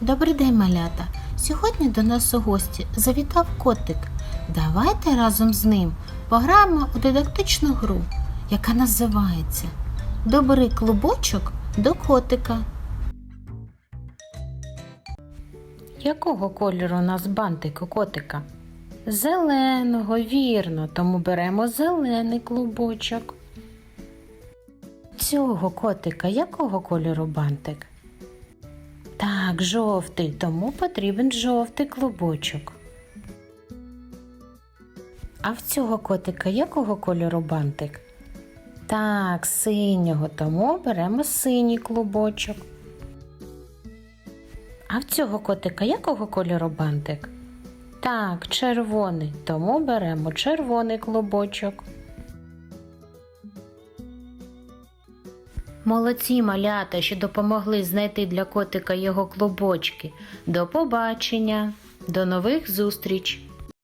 Добрий день, малята! Сьогодні до нас у гості завітав котик. Давайте разом з ним пограємо у дидактичну гру, яка називається Добрий клубочок до котика. Якого кольору у нас бантик у котика? Зеленого, вірно, тому беремо зелений клубочок. Цього котика якого кольору бантик? Так, жовтий, тому потрібен жовтий клубочок. А в цього котика якого кольору бантик? Так, синього, тому беремо синій клубочок. А в цього котика якого кольору бантик? Так, червоний, тому беремо червоний клубочок. Молодці малята, що допомогли знайти для котика його клубочки. До побачення, до нових зустріч!